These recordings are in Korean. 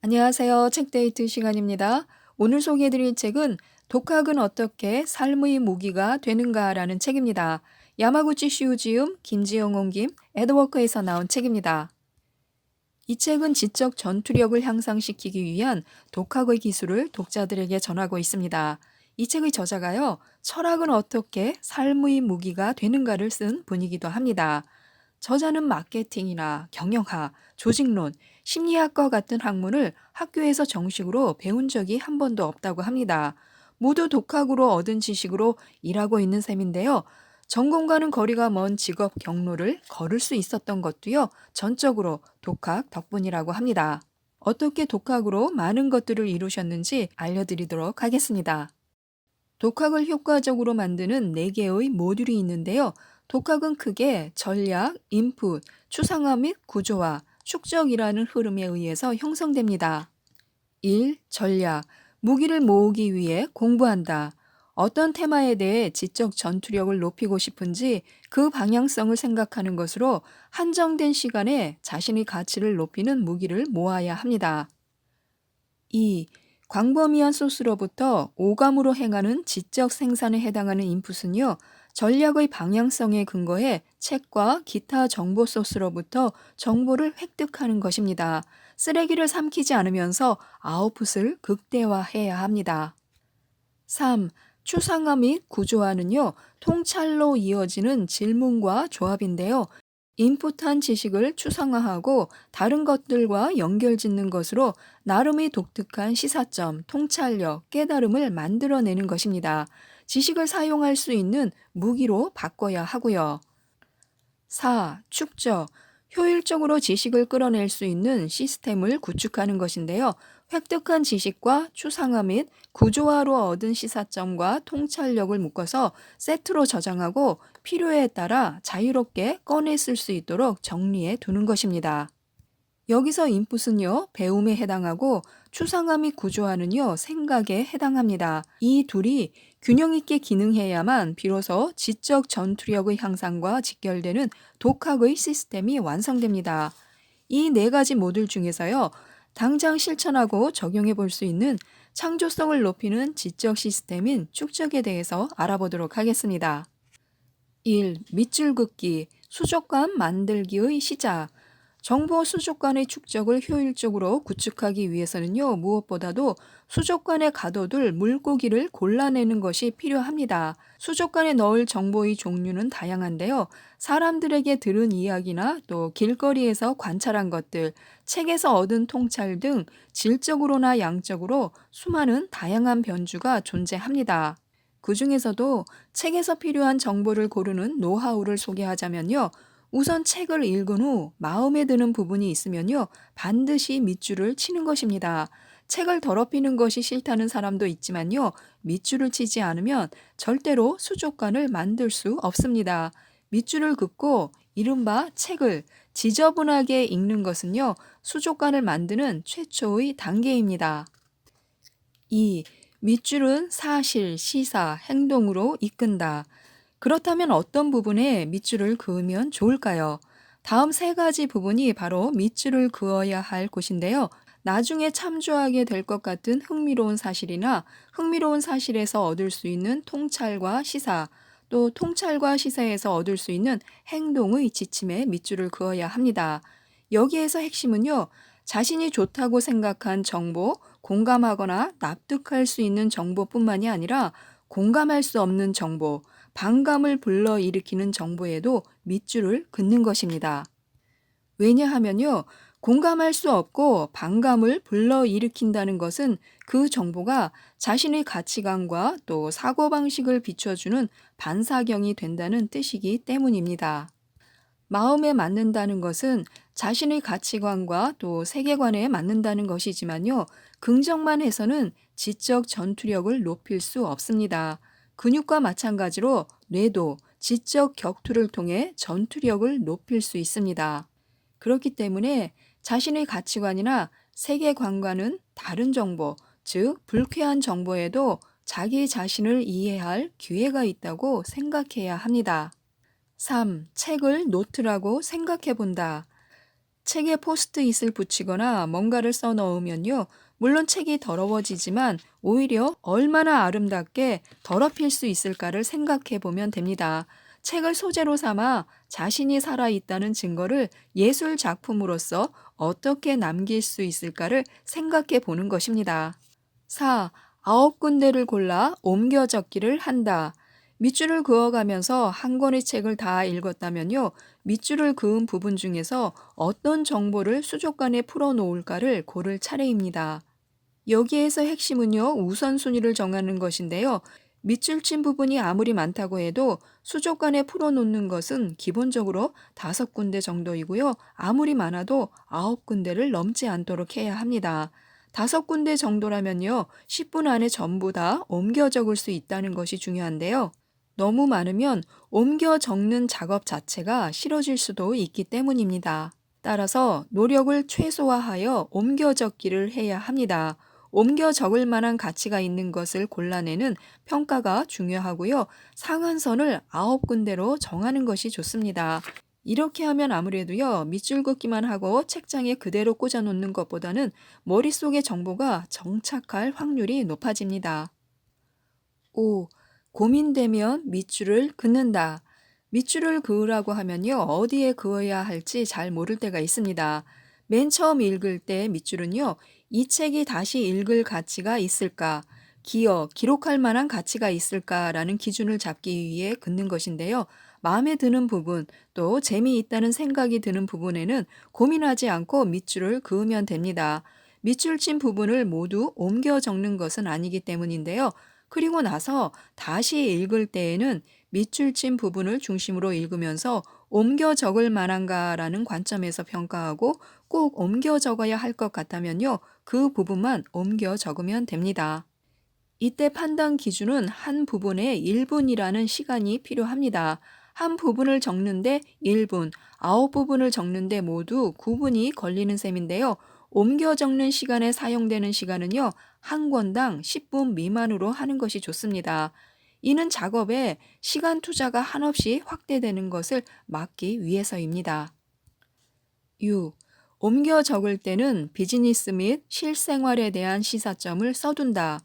안녕하세요. 책데이트 시간입니다. 오늘 소개해드릴 책은 독학은 어떻게 삶의 무기가 되는가라는 책입니다. 야마구치 슈지움, 김지영 옹김, 에드워크에서 나온 책입니다. 이 책은 지적 전투력을 향상시키기 위한 독학의 기술을 독자들에게 전하고 있습니다. 이 책의 저자가요, 철학은 어떻게 삶의 무기가 되는가를 쓴 분이기도 합니다. 저자는 마케팅이나 경영학, 조직론, 심리학과 같은 학문을 학교에서 정식으로 배운 적이 한 번도 없다고 합니다. 모두 독학으로 얻은 지식으로 일하고 있는 셈인데요. 전공과는 거리가 먼 직업 경로를 걸을 수 있었던 것도요, 전적으로 독학 덕분이라고 합니다. 어떻게 독학으로 많은 것들을 이루셨는지 알려드리도록 하겠습니다. 독학을 효과적으로 만드는 4개의 모듈이 있는데요. 독학은 크게 전략, 인풋, 추상화 및 구조화, 축적이라는 흐름에 의해서 형성됩니다. 1. 전략. 무기를 모으기 위해 공부한다. 어떤 테마에 대해 지적 전투력을 높이고 싶은지 그 방향성을 생각하는 것으로 한정된 시간에 자신의 가치를 높이는 무기를 모아야 합니다. 2. 광범위한 소스로부터 오감으로 행하는 지적 생산에 해당하는 인풋은요, 전략의 방향성에 근거해 책과 기타 정보 소스로부터 정보를 획득하는 것입니다. 쓰레기를 삼키지 않으면서 아웃풋을 극대화해야 합니다. 3. 추상화 및 구조화는요, 통찰로 이어지는 질문과 조합인데요. 인풋한 지식을 추상화하고 다른 것들과 연결 짓는 것으로 나름의 독특한 시사점, 통찰력, 깨달음을 만들어내는 것입니다. 지식을 사용할 수 있는 무기로 바꿔야 하고요. 4. 축적. 효율적으로 지식을 끌어낼 수 있는 시스템을 구축하는 것인데요. 획득한 지식과 추상화 및 구조화로 얻은 시사점과 통찰력을 묶어서 세트로 저장하고 필요에 따라 자유롭게 꺼내 쓸 수 있도록 정리해 두는 것입니다. 여기서 인풋은요, 배움에 해당하고 추상화 및 구조화는요, 생각에 해당합니다. 이 둘이 균형 있게 기능해야만 비로소 지적 전투력의 향상과 직결되는 독학의 시스템이 완성됩니다. 이 네 가지 모듈 중에서요, 당장 실천하고 적용해 볼 수 있는 창조성을 높이는 지적 시스템인 축적에 대해서 알아보도록 하겠습니다. 1. 밑줄 긋기, 수족관 만들기의 시작. 정보 수족 관의 축적을 효율적으로 구축하기 위해서는요, 무엇보다도 수족 관에 가둬둘 물고기를 골라내는 것이 필요합니다. 수족 관에 넣을 정보의 종류는 다양한데요. 사람들에게 들은 이야기나 또 길거리에서 관찰한 것들, 책에서 얻은 통찰 등 질적으로나 양적으로 수많은 다양한 변주가 존재합니다. 그 중에서도 책에서 필요한 정보를 고르는 노하우를 소개하자면요. 우선 책을 읽은 후 마음에 드는 부분이 있으면요. 반드시 밑줄을 치는 것입니다. 책을 더럽히는 것이 싫다는 사람도 있지만요. 밑줄을 치지 않으면 절대로 수족관을 만들 수 없습니다. 밑줄을 긋고 이른바 책을 지저분하게 읽는 것은요. 수족관을 만드는 최초의 단계입니다. 2. 밑줄은 사실, 시사, 행동으로 이끈다. 그렇다면 어떤 부분에 밑줄을 그으면 좋을까요? 다음 세 가지 부분이 바로 밑줄을 그어야 할 곳인데요. 나중에 참조하게 될 것 같은 흥미로운 사실이나 흥미로운 사실에서 얻을 수 있는 통찰과 시사, 또 통찰과 시사에서 얻을 수 있는 행동의 지침에 밑줄을 그어야 합니다. 여기에서 핵심은요, 자신이 좋다고 생각한 정보, 공감하거나 납득할 수 있는 정보뿐만이 아니라 공감할 수 없는 정보, 반감을 불러일으키는 정보에도 밑줄을 긋는 것입니다. 왜냐하면요, 공감할 수 없고 반감을 불러일으킨다는 것은 그 정보가 자신의 가치관과 또 사고방식을 비춰주는 반사경이 된다는 뜻이기 때문입니다. 마음에 맞는다는 것은 자신의 가치관과 또 세계관에 맞는다는 것이지만요, 긍정만 해서는 지적 전투력을 높일 수 없습니다. 근육과 마찬가지로 뇌도 지적 격투를 통해 전투력을 높일 수 있습니다. 그렇기 때문에 자신의 가치관이나 세계관과는 다른 정보, 즉 불쾌한 정보에도 자기 자신을 이해할 기회가 있다고 생각해야 합니다. 3. 책을 노트라고 생각해 본다. 책에 포스트잇을 붙이거나 뭔가를 써 넣으면요. 물론 책이 더러워지지만 오히려 얼마나 아름답게 더럽힐 수 있을까를 생각해 보면 됩니다. 책을 소재로 삼아 자신이 살아있다는 증거를 예술 작품으로서 어떻게 남길 수 있을까를 생각해 보는 것입니다. 4. 아홉 군데를 골라 옮겨 적기를 한다. 밑줄을 그어가면서 한 권의 책을 다 읽었다면요. 밑줄을 그은 부분 중에서 어떤 정보를 수족관에 풀어놓을까를 고를 차례입니다. 여기에서 핵심은요, 우선순위를 정하는 것인데요. 밑줄 친 부분이 아무리 많다고 해도 수족관에 풀어놓는 것은 기본적으로 다섯 군데 정도이고요. 아무리 많아도 아홉 군데를 넘지 않도록 해야 합니다. 다섯 군데 정도라면요, 10분 안에 전부 다 옮겨 적을 수 있다는 것이 중요한데요. 너무 많으면 옮겨 적는 작업 자체가 싫어질 수도 있기 때문입니다. 따라서 노력을 최소화하여 옮겨 적기를 해야 합니다. 옮겨 적을 만한 가치가 있는 것을 골라내는 평가가 중요하고요. 상한선을 아홉 군데로 정하는 것이 좋습니다. 이렇게 하면 아무래도요, 밑줄 긋기만 하고 책장에 그대로 꽂아 놓는 것보다는 머릿속의 정보가 정착할 확률이 높아집니다. 5. 고민되면 밑줄을 긋는다. 밑줄을 그으라고 하면요, 어디에 그어야 할지 잘 모를 때가 있습니다. 맨 처음 읽을 때 밑줄은요, 이 책이 다시 읽을 가치가 있을까, 기어, 기록할 만한 가치가 있을까라는 기준을 잡기 위해 긋는 것인데요. 마음에 드는 부분, 또 재미있다는 생각이 드는 부분에는 고민하지 않고 밑줄을 그으면 됩니다. 밑줄 친 부분을 모두 옮겨 적는 것은 아니기 때문인데요. 그리고 나서 다시 읽을 때에는 밑줄 친 부분을 중심으로 읽으면서 옮겨 적을 만한가라는 관점에서 평가하고 꼭 옮겨 적어야 할 것 같다면요. 그 부분만 옮겨 적으면 됩니다. 이때 판단 기준은 한 부분에 1분이라는 시간이 필요합니다. 한 부분을 적는데 1분, 아홉 부분을 적는데 모두 9분이 걸리는 셈인데요. 옮겨 적는 시간에 사용되는 시간은요, 한 권당 10분 미만으로 하는 것이 좋습니다. 이는 작업에 시간 투자가 한없이 확대되는 것을 막기 위해서입니다. 6. 옮겨 적을 때는 비즈니스 및 실생활에 대한 시사점을 써둔다.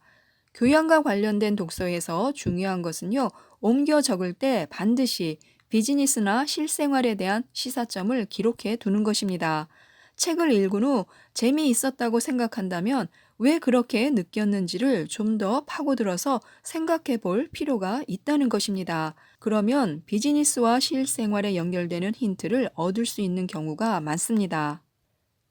교양과 관련된 독서에서 중요한 것은요, 옮겨 적을 때 반드시 비즈니스나 실생활에 대한 시사점을 기록해 두는 것입니다. 책을 읽은 후 재미있었다고 생각한다면 왜 그렇게 느꼈는지를 좀 더 파고들어서 생각해 볼 필요가 있다는 것입니다. 그러면 비즈니스와 실생활에 연결되는 힌트를 얻을 수 있는 경우가 많습니다.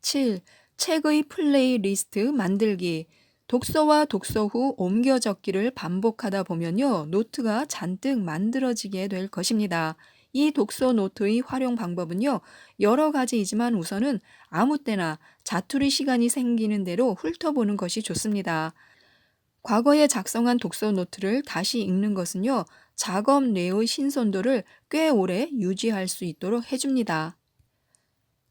7. 책의 플레이리스트 만들기. 독서와 독서 후 옮겨 적기를 반복하다 보면요, 노트가 잔뜩 만들어지게 될 것입니다. 이 독서 노트의 활용 방법은요, 여러 가지이지만 우선은 아무 때나 자투리 시간이 생기는 대로 훑어보는 것이 좋습니다. 과거에 작성한 독서 노트를 다시 읽는 것은요, 작업 내의 신선도를 꽤 오래 유지할 수 있도록 해줍니다.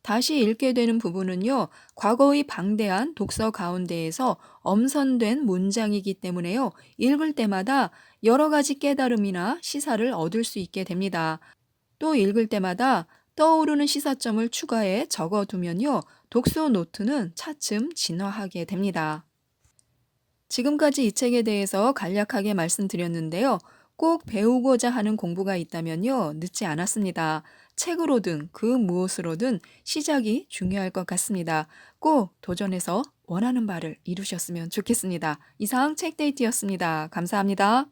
다시 읽게 되는 부분은요, 과거의 방대한 독서 가운데에서 엄선된 문장이기 때문에요, 읽을 때마다 여러 가지 깨달음이나 시사를 얻을 수 있게 됩니다. 또 읽을 때마다 떠오르는 시사점을 추가해 적어두면요, 독서 노트는 차츰 진화하게 됩니다. 지금까지 이 책에 대해서 간략하게 말씀드렸는데요. 꼭 배우고자 하는 공부가 있다면요, 늦지 않았습니다. 책으로든 그 무엇으로든 시작이 중요할 것 같습니다. 꼭 도전해서 원하는 바를 이루셨으면 좋겠습니다. 이상 책데이트였습니다. 감사합니다.